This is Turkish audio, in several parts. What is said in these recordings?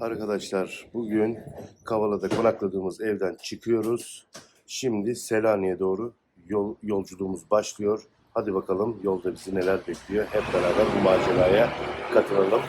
Arkadaşlar bugün Kavala'da konakladığımız evden çıkıyoruz. Şimdi Selanik'e doğru yol, yolculuğumuz başlıyor. Hadi bakalım yolda bizi neler bekliyor. Hep beraber bu maceraya katılalım.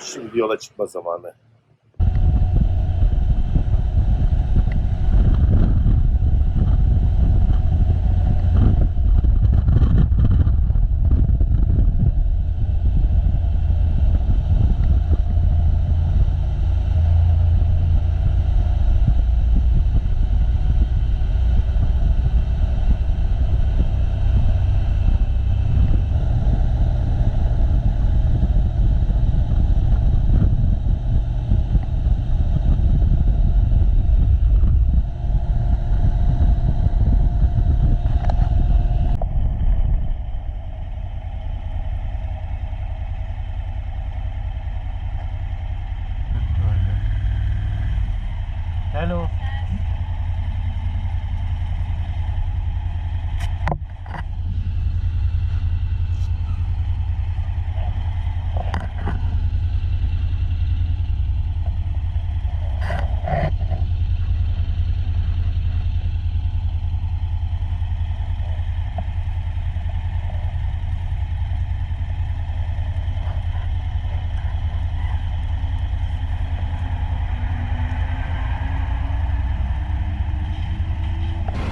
Şimdi yola çıkma zamanı.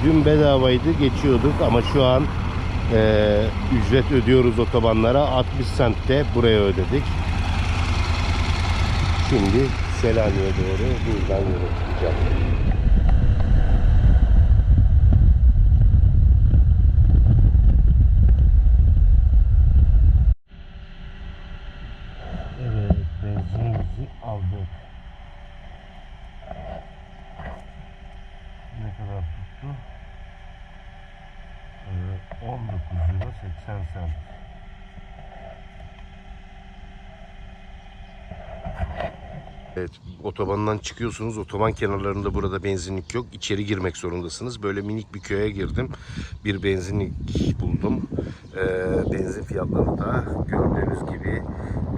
Dün bedavaydı geçiyorduk ama şu an eee, ücret ödüyoruz otobanlara. 60 cent de buraya ödedik. Şimdi Selanik'e doğru buradan yola çıkacağım. Evet, benzinimizi aldık. Ne kadar tuttu? Ee, 19 euro 80 cent. Evet, otobandan çıkıyorsunuz. Otoban kenarlarında burada benzinlik yok. İçeri girmek zorundasınız. Böyle minik bir köye girdim. Bir benzinlik buldum. Ee, benzin fiyatları da gördüğünüz gibi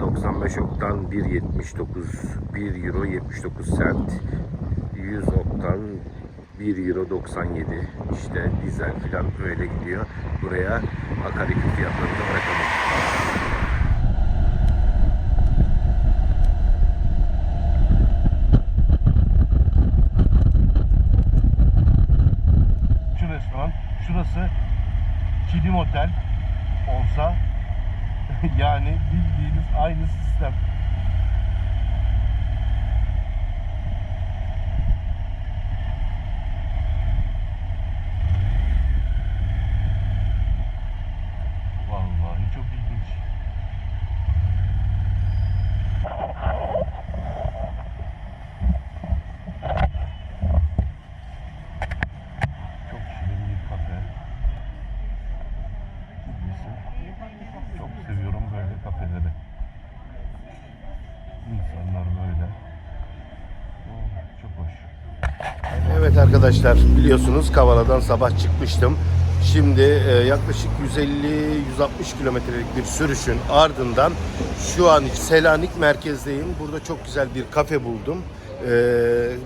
95 oktan 1.79 1 euro 79 cent 100 oktan 1 euro 97 işte dizel filan öyle gidiyor. Buraya akaryakıt fiyatlarını da bırakalım. Şu restoran, şurası kilim otel olsa yani bildiğiniz aynı sistem. Vallahi çok ilginç. Çok şirin bir kafe. Neyse. Çok seviyorum böyle kafeleri. İnsanlar böyle. Oh, çok hoş. Evet arkadaşlar biliyorsunuz Kavala'dan sabah çıkmıştım. Şimdi e, yaklaşık 150-160 kilometrelik bir sürüşün ardından şu an Selanik merkezdeyim. Burada çok güzel bir kafe buldum. E,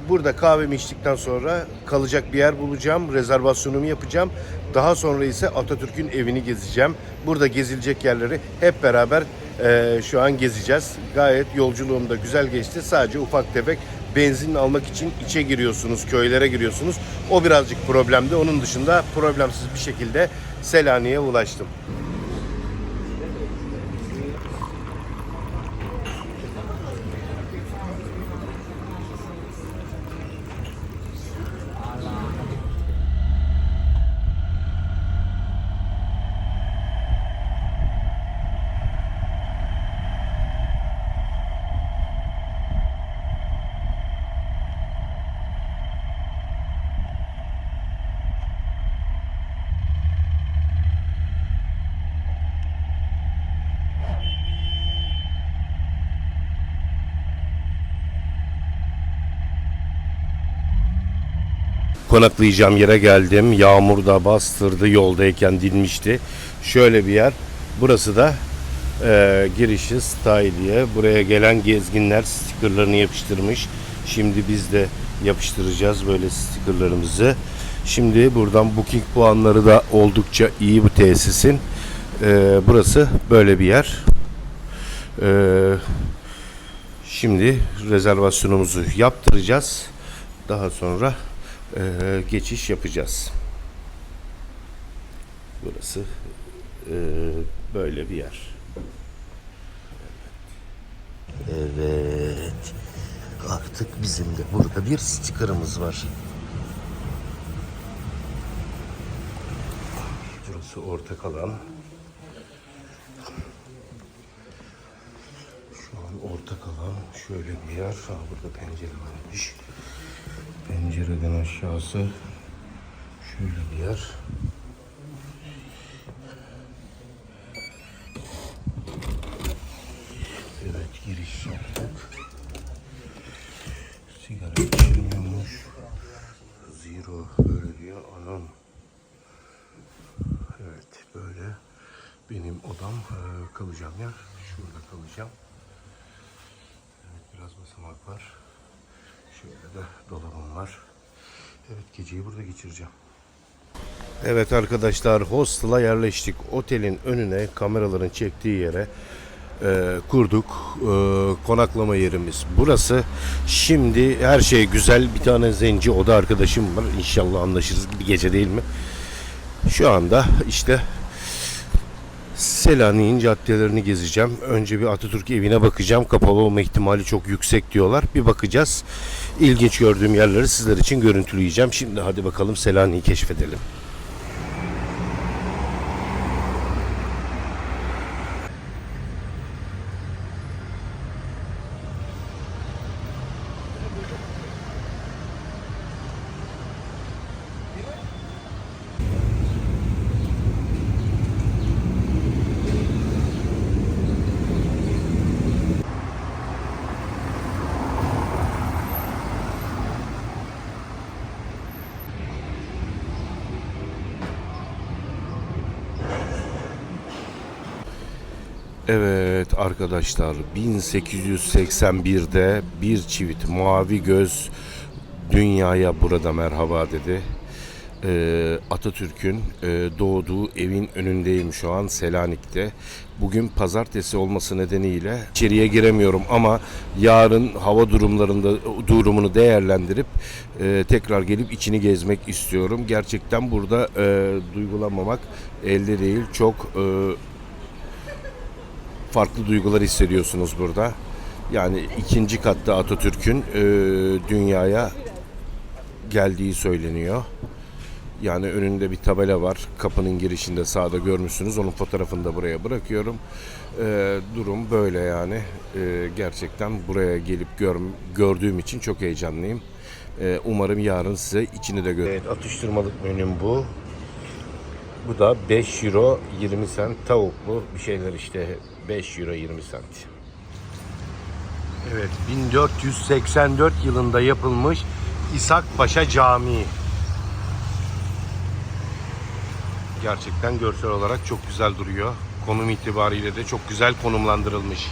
burada kahvemi içtikten sonra kalacak bir yer bulacağım. Rezervasyonumu yapacağım. Daha sonra ise Atatürk'ün evini gezeceğim. Burada gezilecek yerleri hep beraber e, şu an gezeceğiz. Gayet yolculuğum da güzel geçti. Sadece ufak tefek benzin almak için içe giriyorsunuz, köylere giriyorsunuz. O birazcık problemdi. Onun dışında problemsiz bir şekilde Selanik'e ulaştım. Konaklayacağım yere geldim. Yağmur da bastırdı. Yoldayken dinmişti. Şöyle bir yer. Burası da e, girişi Style'ye. Buraya gelen gezginler stikerlerini yapıştırmış. Şimdi biz de yapıştıracağız böyle stikerlerimizi. Şimdi buradan booking puanları da oldukça iyi bu tesisin. E, burası böyle bir yer. E, şimdi rezervasyonumuzu yaptıracağız. Daha sonra e, geçiş yapacağız. Burası e, böyle bir yer. Evet. Artık bizim de burada bir stikerimiz var. Burası ortak alan. Şu an ortak alan şöyle bir yer. Ha, burada pencere varmış. Pencereden aşağısı şöyle bir yer. Evet giriş yaptık. Sigara içilmiyormuş. Zero böyle diyor. Anam. Evet böyle benim odam e, kalacağım yer. Şurada kalacağım. Evet biraz basamak var. Şöyle de dolabım var. Evet geceyi burada geçireceğim. Evet arkadaşlar hostel'a yerleştik. Otelin önüne kameraların çektiği yere e, kurduk. E, konaklama yerimiz burası. Şimdi her şey güzel. Bir tane zenci oda arkadaşım var. İnşallah anlaşırız. Bir gece değil mi? Şu anda işte Selanik'in caddelerini gezeceğim. Önce bir Atatürk evine bakacağım. Kapalı olma ihtimali çok yüksek diyorlar. Bir bakacağız. İlginç gördüğüm yerleri sizler için görüntüleyeceğim. Şimdi hadi bakalım Selanik'i keşfedelim. Evet arkadaşlar 1881'de bir çivit mavi göz dünyaya burada merhaba dedi. Ee, Atatürk'ün e, doğduğu evin önündeyim şu an Selanik'te. Bugün pazartesi olması nedeniyle içeriye giremiyorum ama yarın hava durumlarında durumunu değerlendirip e, tekrar gelip içini gezmek istiyorum. Gerçekten burada e, duygulanmamak elde değil. Çok farklı duygular hissediyorsunuz burada. Yani ikinci katta Atatürk'ün e, dünyaya geldiği söyleniyor. Yani önünde bir tabela var. Kapının girişinde sağda görmüşsünüz. Onun fotoğrafını da buraya bırakıyorum. E, durum böyle yani. E, gerçekten buraya gelip gör, gördüğüm için çok heyecanlıyım. E, umarım yarın size içini de görürüm. Evet atıştırmalık menüm bu. Bu da 5 euro 20 sent tavuklu bir şeyler işte 5 euro 20 sent. Evet 1484 yılında yapılmış İshak Paşa Camii. Gerçekten görsel olarak çok güzel duruyor. Konum itibariyle de çok güzel konumlandırılmış.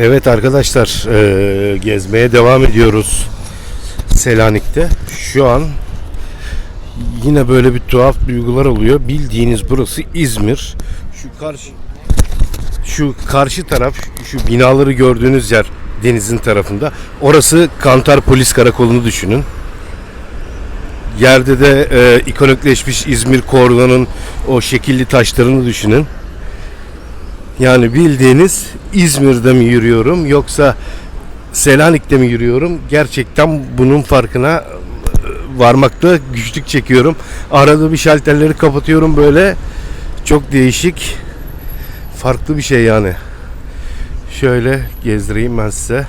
Evet arkadaşlar eee, gezmeye devam ediyoruz Selanik'te. Şu an yine böyle bir tuhaf duygular oluyor. Bildiğiniz burası İzmir. Şu karşı Şu karşı taraf, şu binaları gördüğünüz yer denizin tarafında. Orası Kantar Polis Karakolu'nu düşünün. Yerde de e, ikonikleşmiş İzmir Kordo'nun o şekilli taşlarını düşünün. Yani bildiğiniz İzmir'de mi yürüyorum yoksa Selanik'te mi yürüyorum? Gerçekten bunun farkına e, varmakta güçlük çekiyorum. Arada bir şalterleri kapatıyorum böyle. Çok değişik. Farklı bir şey yani. Şöyle gezdireyim ben size.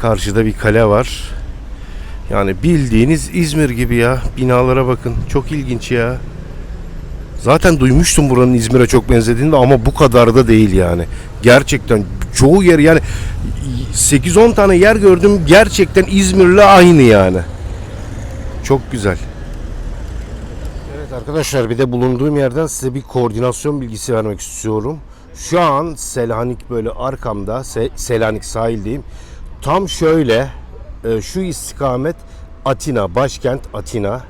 Karşıda bir kale var. Yani bildiğiniz İzmir gibi ya. Binalara bakın. Çok ilginç ya. Zaten duymuştum buranın İzmir'e çok benzediğini ama bu kadar da değil yani. Gerçekten çoğu yer yani 8-10 tane yer gördüm gerçekten İzmir'le aynı yani. Çok güzel. Evet arkadaşlar bir de bulunduğum yerden size bir koordinasyon bilgisi vermek istiyorum. Şu an Selanik böyle arkamda Se- Selanik sahildeyim. Tam şöyle e, şu istikamet Atina, başkent Atina.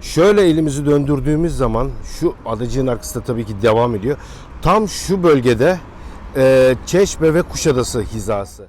Şöyle elimizi döndürdüğümüz zaman şu adacığın arkasında tabii ki devam ediyor. Tam şu bölgede Çeşme ve Kuşadası hizası.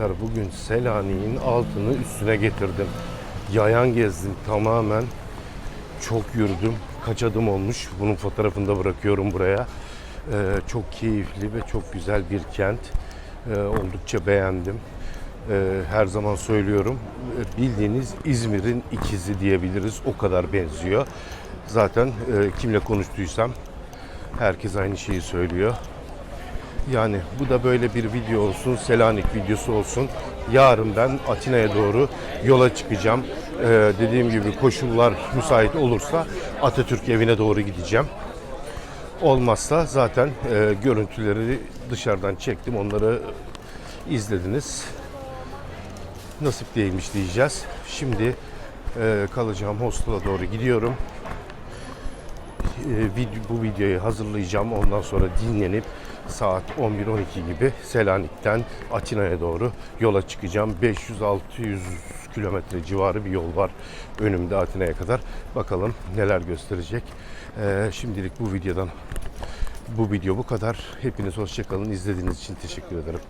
Arkadaşlar bugün Selanik'in altını üstüne getirdim. Yayan gezdim tamamen. Çok yürüdüm. Kaç adım olmuş. Bunun fotoğrafını da bırakıyorum buraya. Ee, çok keyifli ve çok güzel bir kent. Ee, oldukça beğendim. Ee, her zaman söylüyorum. Ee, Bildiğiniz İzmir'in ikizi diyebiliriz. O kadar benziyor. Zaten e, kimle konuştuysam herkes aynı şeyi söylüyor. Yani bu da böyle bir video olsun, Selanik videosu olsun. Yarın ben Atina'ya doğru yola çıkacağım. Ee, dediğim gibi koşullar müsait olursa Atatürk evine doğru gideceğim. Olmazsa zaten e, görüntüleri dışarıdan çektim. Onları izlediniz. Nasip değilmiş diyeceğiz. Şimdi e, kalacağım hostela doğru gidiyorum. E, vid- bu videoyu hazırlayacağım. Ondan sonra dinlenip saat 11-12 gibi Selanik'ten Atina'ya doğru yola çıkacağım. 500-600 kilometre civarı bir yol var önümde Atina'ya kadar. Bakalım neler gösterecek. E, şimdilik bu videodan bu video bu kadar. Hepiniz hoşçakalın. İzlediğiniz için teşekkür ederim.